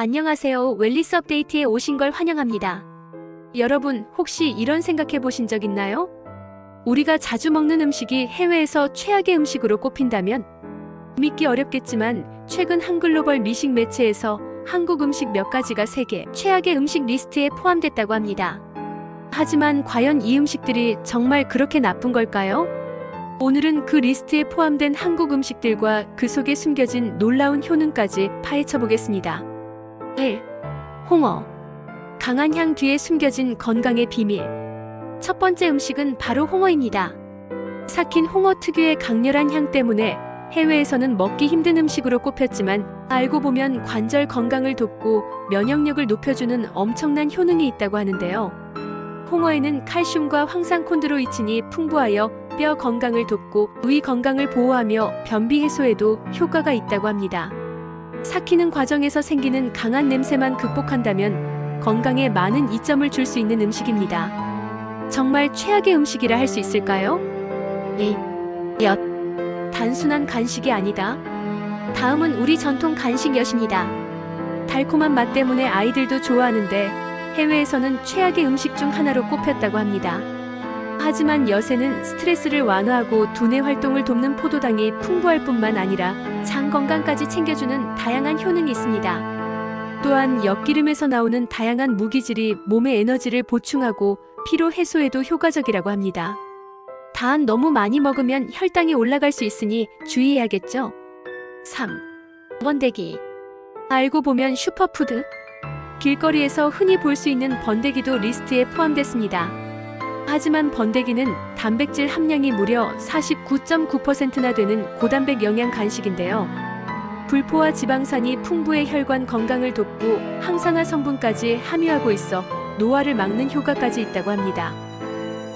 안녕하세요. 웰리스 업데이트에 오신 걸 환영합니다. 여러분, 혹시 이런 생각해 보신 적 있나요? 우리가 자주 먹는 음식이 해외에서 최악의 음식으로 꼽힌다면? 믿기 어렵겠지만, 최근 한 글로벌 미식 매체에서 한국 음식 몇 가지가 세계 최악의 음식 리스트에 포함됐다고 합니다. 하지만 과연 이 음식들이 정말 그렇게 나쁜 걸까요? 오늘은 그 리스트에 포함된 한국 음식들과 그 속에 숨겨진 놀라운 효능까지 파헤쳐 보겠습니다. 1. 홍어. 강한 향 뒤에 숨겨진 건강의 비밀. 첫 번째 음식은 바로 홍어입니다. 삭힌 홍어 특유의 강렬한 향 때문에 해외에서는 먹기 힘든 음식으로 꼽혔지만 알고 보면 관절 건강을 돕고 면역력을 높여주는 엄청난 효능이 있다고 하는데요. 홍어에는 칼슘과 황산콘드로이친이 풍부하여 뼈 건강을 돕고 위 건강을 보호하며 변비 해소에도 효과가 있다고 합니다. 삭히는 과정에서 생기는 강한 냄새만 극복한다면 건강에 많은 이점을 줄 수 있는 음식입니다. 정말 최악의 음식이라 할 수 있을까요? 2. 엿. 단순한 간식이 아니다. 다음은 우리 전통 간식 엿입니다. 달콤한 맛 때문에 아이들도 좋아하는데 해외에서는 최악의 음식 중 하나로 꼽혔다고 합니다. 하지만 엿에는 스트레스를 완화하고 두뇌 활동을 돕는 포도당이 풍부할 뿐만 아니라 장 건강까지 챙겨주는 다양한 효능이 있습니다. 또한 엿기름에서 나오는 다양한 무기질이 몸의 에너지를 보충하고 피로 해소에도 효과적이라고 합니다. 단 너무 많이 먹으면 혈당이 올라갈 수 있으니 주의해야겠죠? 3. 번데기. 알고 보면 슈퍼푸드. 길거리에서 흔히 볼 수 있는 번데기도 리스트에 포함됐습니다. 하지만 번데기는 단백질 함량이 무려 49.9%나 되는 고단백 영양 간식인데요. 불포화 지방산이 풍부해 혈관 건강을 돕고 항산화 성분까지 함유하고 있어 노화를 막는 효과까지 있다고 합니다.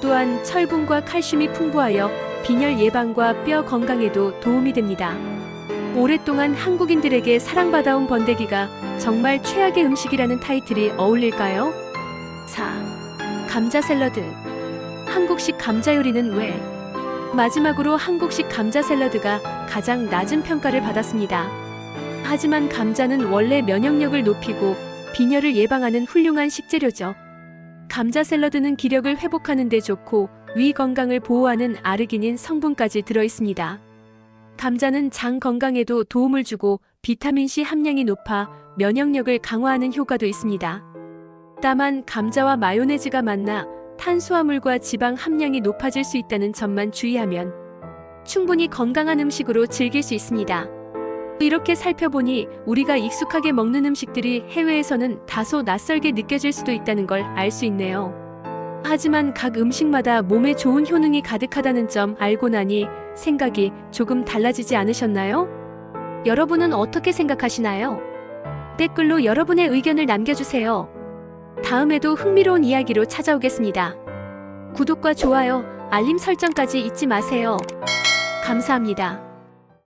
또한 철분과 칼슘이 풍부하여 빈혈 예방과 뼈 건강에도 도움이 됩니다. 오랫동안 한국인들에게 사랑받아온 번데기가 정말 최악의 음식이라는 타이틀이 어울릴까요? 4. 감자 샐러드. 한국식 감자 요리는 왜? 마지막으로 한국식 감자 샐러드가 가장 낮은 평가를 받았습니다. 하지만 감자는 원래 면역력을 높이고 빈혈을 예방하는 훌륭한 식재료죠. 감자 샐러드는 기력을 회복하는 데 좋고 위 건강을 보호하는 아르기닌 성분까지 들어 있습니다. 감자는 장 건강에도 도움을 주고 비타민C 함량이 높아 면역력을 강화하는 효과도 있습니다. 다만 감자와 마요네즈가 만나 탄수화물과 지방 함량이 높아질 수 있다는 점만 주의하면 충분히 건강한 음식으로 즐길 수 있습니다. 이렇게 살펴보니 우리가 익숙하게 먹는 음식들이 해외에서는 다소 낯설게 느껴질 수도 있다는 걸 알 수 있네요. 하지만 각 음식마다 몸에 좋은 효능이 가득하다는 점 알고 나니 생각이 조금 달라지지 않으셨나요? 여러분은 어떻게 생각하시나요? 댓글로 여러분의 의견을 남겨주세요. 다음에도 흥미로운 이야기로 찾아오겠습니다. 구독과 좋아요, 알림 설정까지 잊지 마세요. 감사합니다.